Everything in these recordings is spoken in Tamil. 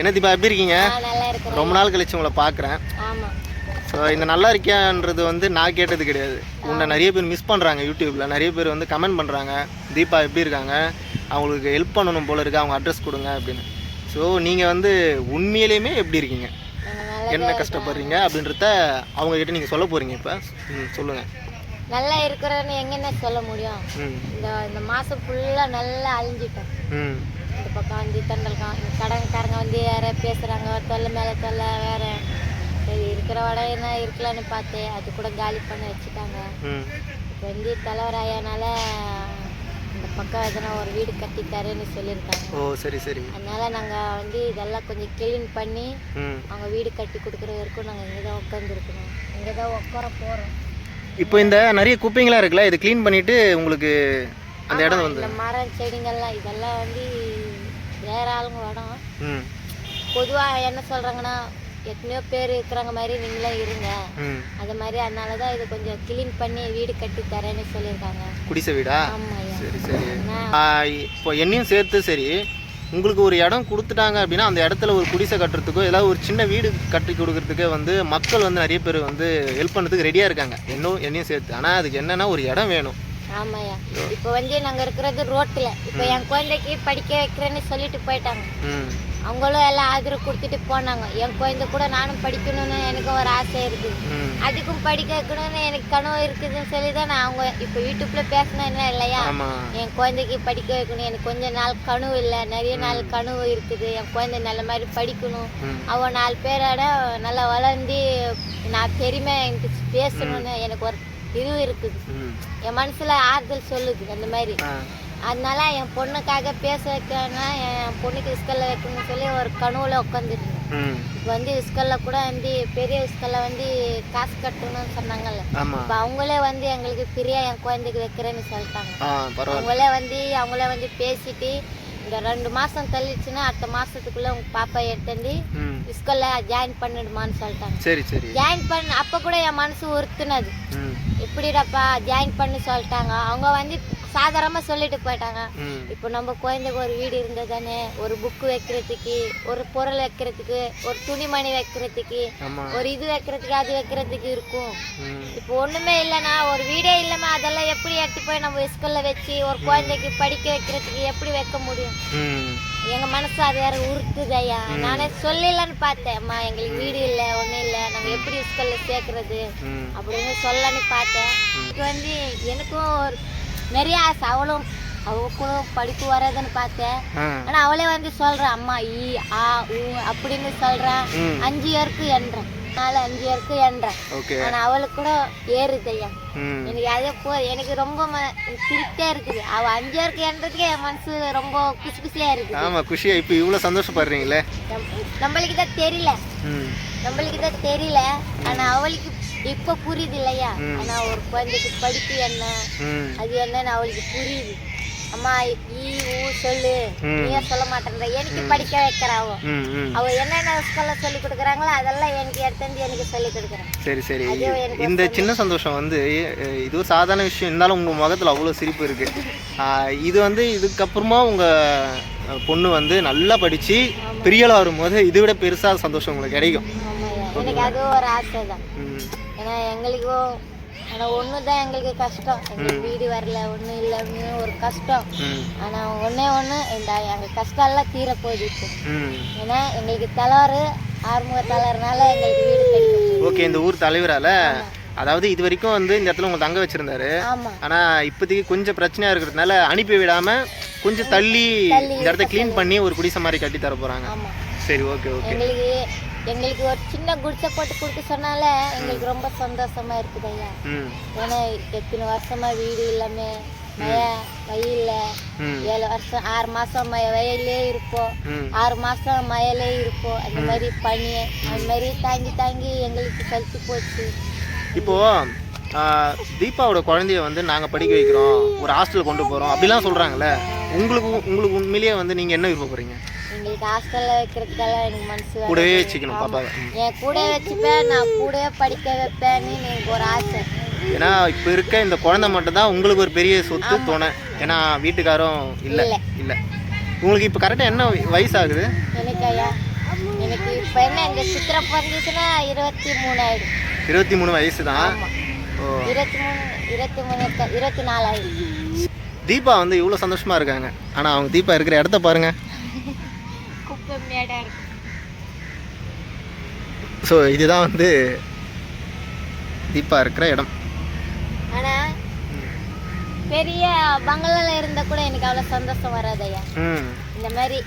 என்ன தீபா எப்படி இருக்கீங்க? ரொம்ப நாள் கழிச்சு உங்களை பார்க்குறேன். ஸோ இந்த நல்லா இருக்கியான்றது வந்து நான் கேட்டது கிடையாது. உன்னை நிறைய பேர் மிஸ் பண்ணுறாங்க யூடியூப்பில் நிறைய பேர் வந்து கமெண்ட் பண்ணுறாங்க தீபா எப்படி இருக்காங்க? அவங்களுக்கு ஹெல்ப் பண்ணணும் போல இருக்கு. அவங்க அட்ரஸ் கொடுங்க அப்படின்னு. ஸோ நீங்கள் வந்து உண்மையிலேயுமே எப்படி இருக்கீங்க? என்ன கஷ்டப்படுறீங்க அப்படின்றத அவங்க கிட்ட நீங்கள் சொல்ல போகிறீங்க இப்போ? ம் சொல்லுங்கள் நல்லா இருக்கிறேன்னு எங்கன்னு சொல்ல முடியும்? இந்த இந்த மாசம் ஃபுல்லா நல்லா அழிஞ்சிட்டோம் ம். இந்த பக்கம் வந்து தண்டல் கடன்காரங்க வந்து யார பேசுறாங்க. தொல்லை மேல தொல்லை வேற. சரி இருக்கிற வட என்ன இருக்கலான்னு பார்த்தேன் அது கூட காலி பண்ணி வச்சுட்டாங்க. இப்போ வந்து தலைவர் ஆயானால இந்த பக்கம் எதனா ஒரு வீடு கட்டி தரேன்னு சொல்லியிருக்காங்க. ஓ சரி சரி. அதனால நாங்க வந்து இதெல்லாம் கொஞ்சம் க்ளீன் பண்ணி அவங்க வீடு கட்டி கொடுக்குற வரைக்கும் நாங்கள் இங்கே தான் உட்காந்துருக்கணும் இங்கே தான் உட்கார போகிறோம் இப்போ இந்த நிறைய குப்பைங்களாம் இருக்குல்ல இதை க்ளீன் பண்ணிவிட்டு உங்களுக்கு அந்த இடம் வந்து மரம் செடிங்கள்லாம் இதெல்லாம் வந்து வேற ஆளுங்க இடம் ம். பொதுவாக என்ன சொல்கிறாங்கன்னா எத்தனையோ பேர் இருக்கிறாங்க மாதிரி நீங்களும் இருங்க. அது மாதிரி அதனால தான் இது கொஞ்சம் க்ளீன் பண்ணி வீடு கட்டி தரேன்னு சொல்லியிருக்காங்க. குடிசை வீடா? சரி சரி. இப்போ என்னையும் சேர்த்து சரி உங்களுக்கு ஒரு இடம் கொடுத்துட்டாங்க அப்படின்னா அந்த இடத்துல ஒரு குடிசை கட்டுறதுக்கோ ஏதாவது ஒரு சின்ன வீடு கட்டி கொடுக்கறதுக்கோ வந்து மக்கள் வந்து நிறைய பேர் வந்து ஹெல்ப் பண்ணுறதுக்கு ரெடியாக இருக்காங்க. என்னும் என்னையும் சேர்த்து. ஆனால் அதுக்கு என்னன்னா ஒரு இடம் வேணும். ஆமாய்யா. இப்போ வந்து நாங்கள் இருக்கிறது ரோட்டில். இப்போ என் குழந்தைக்கு படிக்க வைக்கிறேன்னு சொல்லிட்டு போயிட்டாங்க. அவங்களும் எல்லாம் ஆதரவு கொடுத்துட்டு போனாங்க. என் குழந்தை கூட நானும் படிக்கணும்னு எனக்கு ஒரு ஆசை இருக்குது அதுக்கும் படிக்க வைக்கணும்னு எனக்கு கனவு இருக்குதுன்னு சொல்லி தான் நான் அவங்க இப்போ யூடியூப்ல பேசினா என்ன இல்லையா? என் குழந்தைக்கு படிக்க வைக்கணும். எனக்கு கொஞ்ச நாள் கனவு இல்லை. நிறைய நாள் கனவு இருக்குது. என் குழந்தை நல்ல மாதிரி படிக்கணும். அவன் நாலு பேரோட நல்லா வளர்ந்து நான் பெருமை எனக்கு பேசணும்னு எனக்கு ஒரு இது இருக்குது. என் மனசுல ஆறுதல் சொல்லுது அந்த மாதிரி. அதனால என் பொண்ணுக்காக பேச வைக்கணும்னா என் பொண்ணுக்கு ஸ்கல்ல வைக்கணும்னு சொல்லி ஒரு கனவுல உட்காந்துருக்கேன் ம். இப்போ வந்து ஸ்கல்ல கூட வந்து பெரிய ஸ்கல்ல வந்து காசு கட்டணும்னு சொன்னாங்கல்ல. இப்போ அவங்களே வந்து எங்களுக்கு ஃப்ரீயா என் குழந்தைக்கு வைக்கிறேன்னு சொல்லிட்டாங்க. அவங்களே வந்து அவங்களே வந்து பேசிட்டு இந்த ரெண்டு மாசம் தள்ளிடுச்சுன்னா அடுத்த மாசத்துக்குள்ள உங்க பாப்பா எடுத்து ம் ஸ்கூல்ல ஜாயின் பண்ணிடுமான்னு சொல்லிட்டாங்க. சரி சரி. ஜாயின் பண்ண அப்ப கூட என் மனசு உறுத்துனது. எப்படிடாப்பா ஜாயின் பண்ணி சொல்லிட்டாங்க. அவங்க வந்து சாதாரணமா சொல்லிட்டு போயிட்டாங்க. இப்போ நம்ம குழந்தைக்கு ஒரு வீடு இருந்தது தானே ஒரு புக்கு வைக்கிறதுக்கு ஒரு பொருள் வைக்கிறதுக்கு ஒரு துணிமணி வைக்கிறதுக்கு ஒரு இது வைக்கிறதுக்கு அது வைக்கிறதுக்கு இருக்கும். இப்போ ஒண்ணுமே இல்லைன்னா ஒரு வீடே இல்லைன்னா அதெல்லாம் எப்படி எடுத்து போய் நம்ம ஸ்கூல்ல வச்சு ஒரு குழந்தைக்கு படிக்க வைக்கிறதுக்கு எப்படி வைக்க முடியும்? எங்க மனசு அது வேற ஐயா. நானே சொல்லலன்னு பார்த்தேன். அம்மா எங்களுக்கு வீடு இல்லை ஒன்றும் இல்லை. நாங்க எப்படி ஸ்கூல்ல சேர்க்கறது அப்படின்னு சொல்லன்னு பார்த்தேன். இப்போ வந்து எனக்கும் ஒரு நிறைய ஆசை. அவளும் அவளுக்கும் படிப்பு வராதுன்னு பார்த்தேன். ஆனா அவளே வந்து சொல்றா அம்மா ஈ ஆ ஊ அப்படின்னு சொல்றா. அஞ்சு இயருக்கு என்றேன். நாலு அஞ்சு இயருக்கு என்றேன் ஆனா அவளுக்கு கூட ஏறுது ஐயா. எனக்கு அதே போ எனக்கு ரொம்ப திருப்தியா இருக்குது. அவ அஞ்சு இயருக்கு என்றதுக்கே என் மனசு ரொம்ப குசி குசியா இருக்குது. ஆமாம் குஷியா இப்போ இவ்வளோ சந்தோஷப்படுறீங்களே? நம்- நம்மளுக்கு தான் தெரியல. நம்மளுக்கு தான் தெரியல. ஆனா அவளுக்கு இப்ப புரியுது இல்லையா? ஆனா ஒரு குழந்தைக்கு படிப்பு என்ன? அது என்னன்னு அவளுக்கு புரியுது. அம்மா ஈ ஊ சொல்லு. நீயே சொல்ல மாட்டேன்ற. எனக்கு படிக்க வைக்கிறா அவ என்னென்ன ஸ்கூல்ல சொல்லி கொடுக்குறாங்களோ அதெல்லாம் எனக்கு எடுத்து எனக்கு சொல்லி கொடுக்குறேன் சரி சரி. அது இந்த சின்ன சந்தோஷம் வந்து இது ஒரு சாதாரண விஷயம். இருந்தாலும் உங்கள் முகத்தில் அவ்வளோ சிரிப்பு இருக்குது இது வந்து இதுக்கப்புறமா உங்கள் பொண்ணு வந்து நல்லா படித்து பெரியளாக வரும்போது இதை விட பெருசாக சந்தோஷம் உங்களுக்கு கிடைக்கும். எனக்கு அதுவும் ஒரு ஆசை தான் ஏன்னா எங்களுக்கும் ஆனா ஒன்று தான் எங்களுக்கு கஷ்டம். எங்களுக்கு வீடு வரல ஒன்றும் இல்லைன்னு ஒரு கஷ்டம். ம். ஆனா ஒண்ணே ஒன்று இந்த எங்கள் கஷ்டம் எல்லாம் தீர ம். ஏன்னா எங்களுக்கு தலைவர் ஆறுமுக தலைவர்னால எங்களுக்கு வீடு கிடைக்கும் ஓகே இந்த ஊர் தலைவரால் அதாவது இது வரைக்கும் வந்து இந்த இடத்துல உங்களை தங்க வச்சுருந்தாரு. ஆனால் இப்போதைக்கு கொஞ்சம் பிரச்சனையாக இருக்கிறதுனால அனுப்பி விடாமல் கொஞ்சம் தள்ளி இந்த இடத்த க்ளீன் பண்ணி ஒரு குடிசை மாதிரி கட்டி தர போகிறாங்க ஆமா. சரி ஓகே ஓகே. எங்களுக்கு ஒரு சின்ன குடிசை போட்டு கொடுக்க சொன்னால எங்களுக்கு ரொம்ப சந்தோஷமா இருக்குது ஐயா. ஏன்னா எத்தனை வருஷமா வீடு இல்லாம மழை வெயில்ல ஏழு வருஷம் ஆறு மாசம் வெயிலே இருப்போம். ஆறு மாசம் மழையிலே இருப்போம். அந்த மாதிரி பனி அந்த மாதிரி தாங்கி தாங்கி எங்களுக்கு சலிச்சு போச்சு. இப்போ தீபாவோட குழந்தைய வந்து நாங்கள் படிக்க வைக்கிறோம். ஒரு ஹாஸ்டல் கொண்டு போகிறோம் அப்படிலாம் சொல்கிறாங்கல்ல உங்களுக்கு உங்களுக்கு உண்மையிலேயே வந்து நீங்கள் என்ன விருப்பப்படுறீங்க? எங்களுக்கு ஹாஸ்டல்ல வைக்கிறதுக்கெல்லாம் எனக்கு மனசு. கூடவே வச்சுக்கணும் பாப்பாவை. என் கூட வச்சுப்பேன் நான் கூடவே படிக்க வைப்பேன்னு எனக்கு ஒரு ஆசை. ஏன்னா இப்போ இருக்க இந்த குழந்தை மட்டும் தான் உங்களுக்கு ஒரு பெரிய சொத்து துணை. ஏன்னா வீட்டுக்காரும் இல்லை. இல்ல. உங்களுக்கு இப்போ கரெக்டாக என்ன வயசு ஆகுது எனக்கு ஐயா எனக்கு இப்போ என்ன இந்த சித்திரை பிறந்துச்சுன்னா இருபத்தி மூணு ஆயிடும் இருபத்தி மூணு வயசு தான் இருபத்தி மூணு இருபத்தி மூணு இருபத்தி நாலு ஆயிடும் தீபா வந்து இவ்வளோ சந்தோஷமா இருக்காங்க. ஆனால் அவங்க தீபா இருக்கிற இடத்த பாருங்க. ஸோ இதுதான் வந்து தீபா இருக்கிற இடம். ஆனால் பெரிய பங்களால இருந்தால் கூட எனக்கு அவ்வளோ சந்தோஷம் வராது ஐயா. இந்த மாதிரி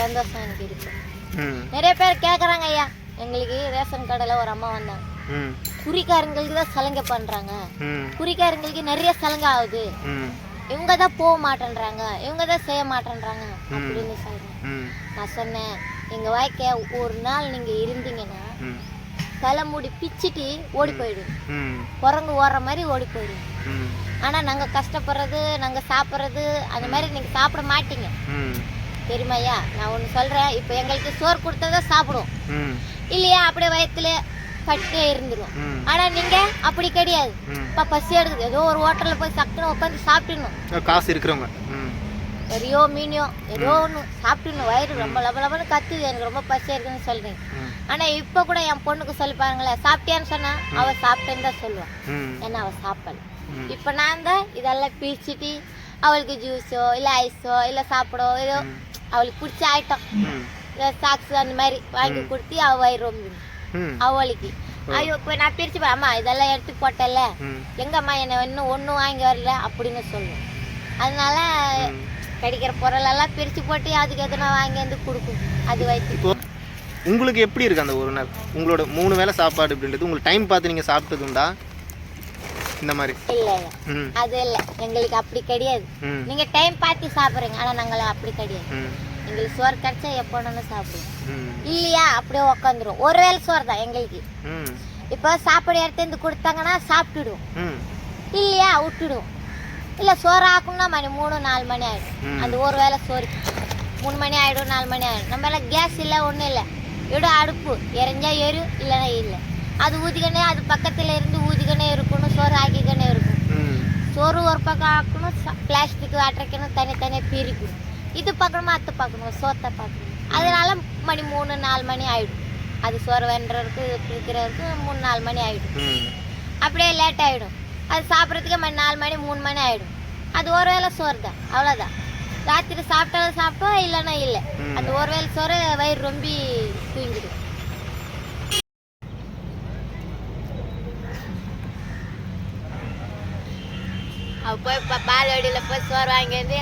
சந்தோஷம் எனக்கு இருக்கு. நிறைய பேர் கேட்குறாங்க ஐயா. எங்களுக்கு ரேஷன் கடையில் ஒரு அம்மா வந்தாங்க. குறிக்காரங்களுக்கு தான் சலங்கை பண்ணுறாங்க குறிக்காரங்களுக்கு நிறைய சலங்கை ஆகுது. இவங்க தான் போக மாட்டேன்றாங்க. இவங்க தான் செய்ய மாட்டேன்றாங்க அப்படின்னு சொல்கிறேன் நான் சொன்னேன் எங்கள் வாழ்க்கை ஒரு நாள் நீங்கள் இருந்தீங்கன்னா ம். தலைமுடி பிச்சிட்டு ஓடி போயிடுங்க ம். குரங்கு ஓடுற மாதிரி ஓடி போயிடுங்க ம். ஆனால் நாங்கள் கஷ்டப்படுறது நாங்கள் சாப்பிட்றது அந்த மாதிரி நீங்கள் சாப்பிட மாட்டீங்க. தெரியுமாய்யா? நான் ஒன்று சொல்கிறேன் இப்போ எங்களுக்கு சோறு கொடுத்தா சாப்பிடுவோம். இல்லையா? அப்படியே வயிற்றுல பட்டே இருந்துடும் ம். ஆனால் நீங்கள் அப்படி கிடையாது. இப்போ பசி எடுக்குது. ஏதோ ஒரு ஹோட்டலில் போய் சக்குன்னு உட்காந்து சாப்பிடணும் காசு இருக்கிறவங்க. எரியோ மீனியோ ஏதோ ஒன்று சாப்பிடணும் வயிறு ரொம்ப லப லபன்னு கத்துது. எனக்கு ரொம்ப பசியாக இருக்குன்னு ம். ஆனால் இப்போ கூட என் பொண்ணுக்கு சொல்லி பாருங்களேன் சாப்பிட்டியான்னு சொன்னா அவள் சாப்பிட்டேன்னு தான் சொல்லுவாள் ம். ஏன்னா அவள் சாப்பிடல. இப்போ நான் தான் இதெல்லாம் பிரிச்சுட்டு அவளுக்கு ஜூஸோ இல்லை ஐஸோ இல்லை சாப்பிடோ ஏதோ அவளுக்கு பிடிச்ச ஐட்டம் இல்லை சாக்ஸ் அந்த மாதிரி வாங்கி கொடுத்து அவள் வயிறு ரொம்ப. அவளுக்கு. ஐயோ இப்போ நான் பிரிச்சு அம்மா இதெல்லாம் எடுத்து போட்டல எங்கம்மா என்னை இன்னும் ஒன்றும் வாங்கி வரல அப்படின்னு சொல்லும் அதனால கிடைக்கிற பொருளெல்லாம் பிரித்து போட்டு அதுக்கு எதுனா வாங்கி வந்து கொடுக்கும். அது வயிற்று உங்களுக்கு எப்படி இருக்கு அந்த ஒரு நாள்? உங்களோட மூணு வேளை சாப்பாடு அப்படின்றது உங்களுக்கு டைம் பார்த்து நீங்கள் சாப்பிட்டது உண்டா? இந்த மாதிரி. அது இல்லை. எங்களுக்கு அப்படி கிடையாது. நீங்கள் டைம் பார்த்து சாப்பிட்றீங்க. ஆனால் நாங்கள் அப்படி கிடையாது. எங்களுக்கு சோறு கிடைச்சா எப்போ வேணாலும் சாப்பிடுவோம். இல்லையா? அப்படியே உக்காந்துரும் ஒரு வேளை சோறு தான் எங்களுக்கு. இப்போ சாப்பாடு எடுத்து கொடுத்தாங்கன்னா சாப்பிட்டுடுவோம். இல்லையா? விட்டுடுவோம். இல்லை சோறு ஆக்கணும்னா மணி மூணு நாலு மணி ஆகிடும். அந்த ஒரு வேளை சோறு. மூணு மணி ஆகிடும் நாலு மணி ஆகிடும் நம்ம எல்லாம் கேஸ் இல்லை ஒன்றும் இல்லை. எடு அடுப்பு. எரிஞ்சா எரு இல்லைன்னா இல்லை. அது ஊதிக்கணே அது பக்கத்தில் இருந்து ஊதிக்கணே இருக்கணும் சோறு ஆக்கிக்கணே இருக்கும் சோறு ஒரு பக்கம் ஆக்கணும் பிளாஸ்டிக் அடைக்கணும் தனித்தனியாக பிரிக்கணும். இது பார்க்கணுமா அது பார்க்கணும் சோத்தை பார்க்கணும்? அதனால மணி மூணு நாலு மணி ஆகிடும் அது சோறு வென்றவருக்கு பிரிக்கிறவருக்கு மூணு நாலு மணி ஆகிடும் அப்படியே லேட் ஆகிடும் அது சாப்பிட்றதுக்கே மணி நாலு மணி மூணு மணி ஆகிடும் அது ஒரு வேளை சோறு தான் அவ்வளோதான் ராத்திரி சாப்பிட்டாலும் சாப்பிட்டோம் இல்லைன்னா இல்லை. அந்த ஒரு வேளை சோறு வயிறு ரொம்ப தூங்கிடும் அவ போய் இப்போ பால் வடியில் போய் சோறு வாங்கி வந்து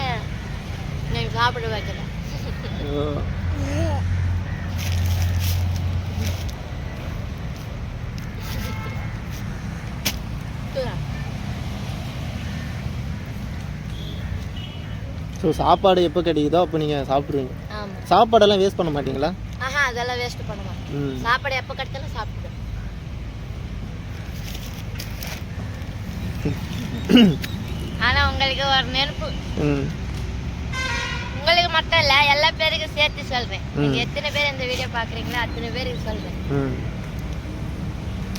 நீங்கள் சாப்பிட வைக்கிறேன். ஸோ சாப்பாடு எப்போ கிடைக்குதோ அப்போ நீங்கள் சாப்பிடுவீங்க. சாப்பாடெல்லாம் வேஸ்ட் பண்ண மாட்டீங்களா? அதெல்லாம் வேஸ்ட் பண்ண மாட்டேன். ம். சாப்பாடு எப்போ கிடைச்சாலும் சாப்பிடுவேன் ஆனால் உங்களுக்கு ஒரு நெருப்பு. உங்களுக்கு மட்டும் இல்லை எல்லா பேருக்கும் சேர்த்து சொல்கிறேன் ம். நீங்கள் எத்தனை பேர் இந்த வீடியோ பார்க்குறீங்களோ அத்தனை பேருக்கு சொல்கிறேன் ம்.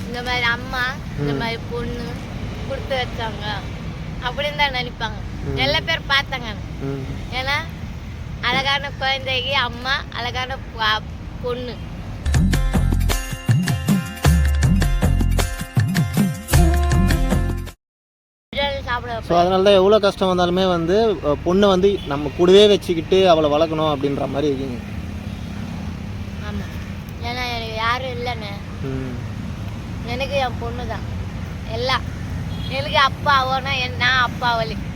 இந்த மாதிரி அம்மா இந்த. மாதிரி பொண்ணு கொடுத்து வச்சாங்க அப்படின்னு தான் நினைப்பாங்க. எல்லா பேர் பார்த்தாங்க. ஏன்னா அழகான குழந்தைக்கு அம்மா அழகான பொண்ணு. ஸோ அதனால தான் எவ்வளோ கஷ்டம் வந்தாலுமே வந்து பொண்ணை வந்து நம்ம கூடவே வச்சுக்கிட்டு அவளை வளர்க்கணும் அப்படின்ற மாதிரி இருக்கீங்க. ஆமாம் ஏன்னா எனக்கு யாரும் இல்லைண்ணே. எனக்கு என் பொண்ணு தான் எல்லாம். எனக்கு அப்பா ஆகணும் என் நான் அப்பா அவளுக்கு